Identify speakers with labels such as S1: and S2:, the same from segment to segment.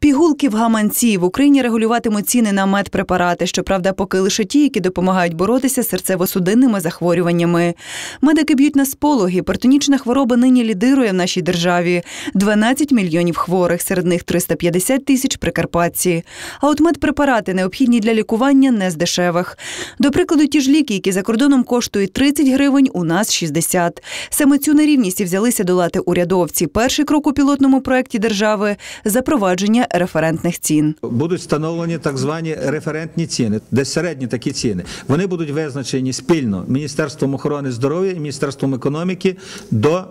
S1: Пігулки в гаманці в Україні регулюватимуть ціни на медпрепарати. Щоправда, поки лише ті, які допомагають боротися з серцево-судинними захворюваннями. Медики б'ють на сполох. Гіпертонічна хвороба нині лідирує в нашій державі. 12 мільйонів хворих, серед них 350 тисяч прикарпатці. А от медпрепарати необхідні для лікування не з дешевих. До прикладу, ті ж ліки, які за кордоном коштують 30 гривень, у нас 60. Саме цю нерівність і взялися долати урядовці. Перший крок у пілотному проєкті держави запровадження референтних цін.
S2: Будуть встановлені так звані референтні ціни, десь середні такі ціни. Вони будуть визначені спільно Міністерством охорони здоров'я і Міністерством економіки до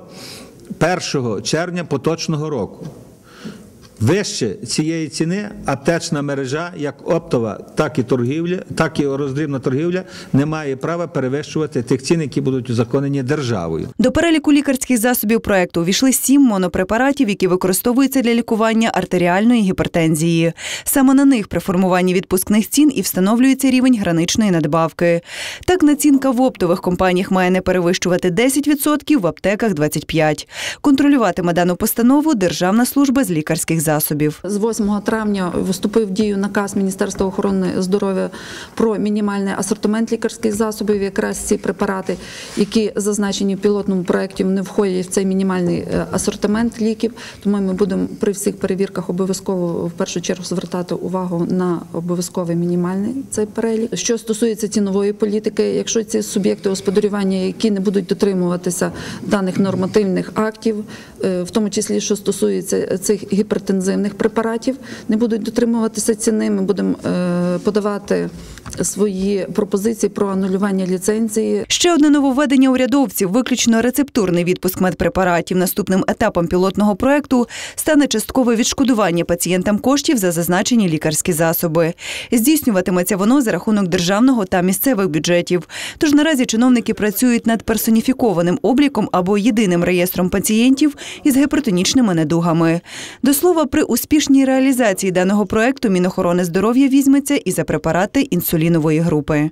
S2: 1 червня поточного року. Вище цієї ціни аптечна мережа, як оптова, так і торгівля, так і роздрібна торгівля, не має права перевищувати тих цін, які будуть узаконені державою.
S1: До переліку лікарських засобів проекту увійшли сім монопрепаратів, які використовуються для лікування артеріальної гіпертензії. Саме на них при формуванні відпускних цін і встановлюється рівень граничної надбавки. Так, націнка в оптових компаніях має не перевищувати 10%, в аптеках 25%. Контролюватиме дану постанову Державна служба з лікарських засобів.
S3: З 8 травня вступив в дію наказ Міністерства охорони здоров'я про мінімальний асортимент лікарських засобів. Якраз ці препарати, які зазначені в пілотному проєкті, не входять в цей мінімальний е, асортимент ліків. Тому ми будемо при всіх перевірках обов'язково в першу чергу звертати увагу на обов'язковий мінімальний цей перелік. Що стосується цінової політики, якщо ці суб'єкти господарювання, які не будуть дотримуватися даних нормативних актів, е, в тому числі що стосується цих гіпертензивних препаратів, не будуть дотримуватися ціни. Ми будемо е, подавати свої пропозиції про анулювання ліцензії.
S1: Ще одне нововведення урядовців виключно рецептурний відпуск медпрепаратів. Наступним етапом пілотного проекту стане часткове відшкодування пацієнтам коштів за зазначені лікарські засоби. Здійснюватиметься воно за рахунок державного та місцевих бюджетів. Тож наразі чиновники працюють над персоніфікованим обліком або єдиним реєстром пацієнтів із гіпертонічними недугами. До слова, при успішній реалізації даного проекту Мінохорони здоров'я візьметься і за препарати інсулінової групи.